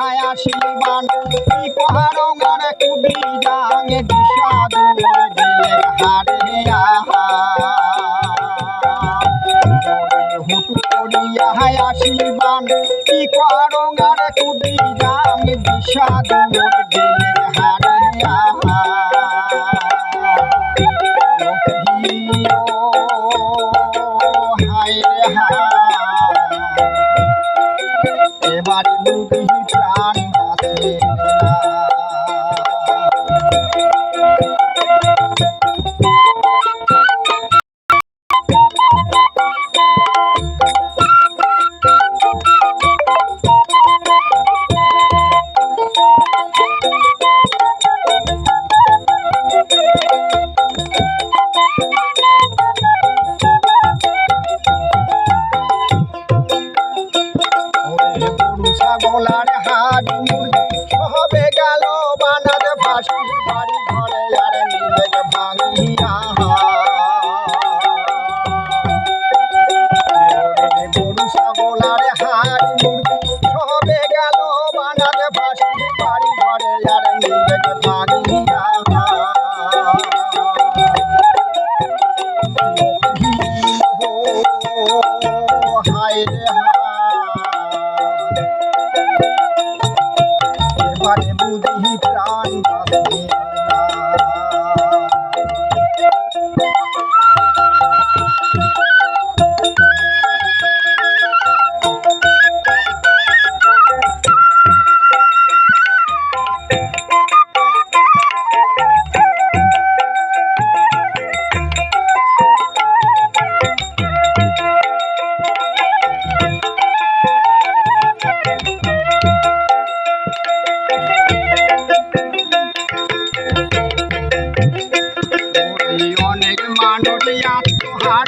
কোথায় আসিবান কি কাহারঙ্গার কবি জাঙে বিষাদ দিলের হারে আহা। হুটু করিয়া হায় আসিবান কি কাহারঙ্গার কবি জাঙে এবার দুধ প্রাণ বাঁচে না ওরে গরু ছাগলার হাড়ি সবে গেল বানার ভাসুর বাড়ি ঘরে আর নিলে ভাঙিয়া গরু ছাগলার হাড়ি মুরগি সবে গেল বানার ভাসুর বাড়ি ঘরে আর নিলে ভাঙিয়া হায় রে হায়। বুঝি প্রাণ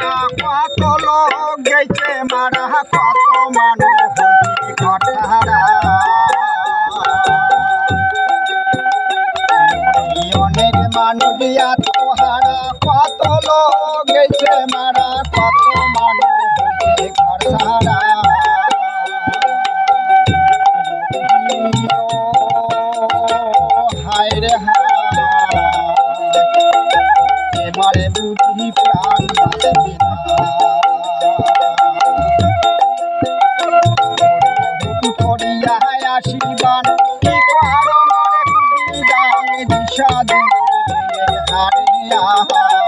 আত্মহারা কত লোক গেছে মারা, কত মানুষ ওই অনেক মানুষ আত্মহারা কত লোক গেছে মারা, কত মানুষ ঘটারা হায় রে হায়, এবারে বুঝি প্রাণ আসিবান কি পারো মনে কুটি দান দিশা দিয়ে হারিয়া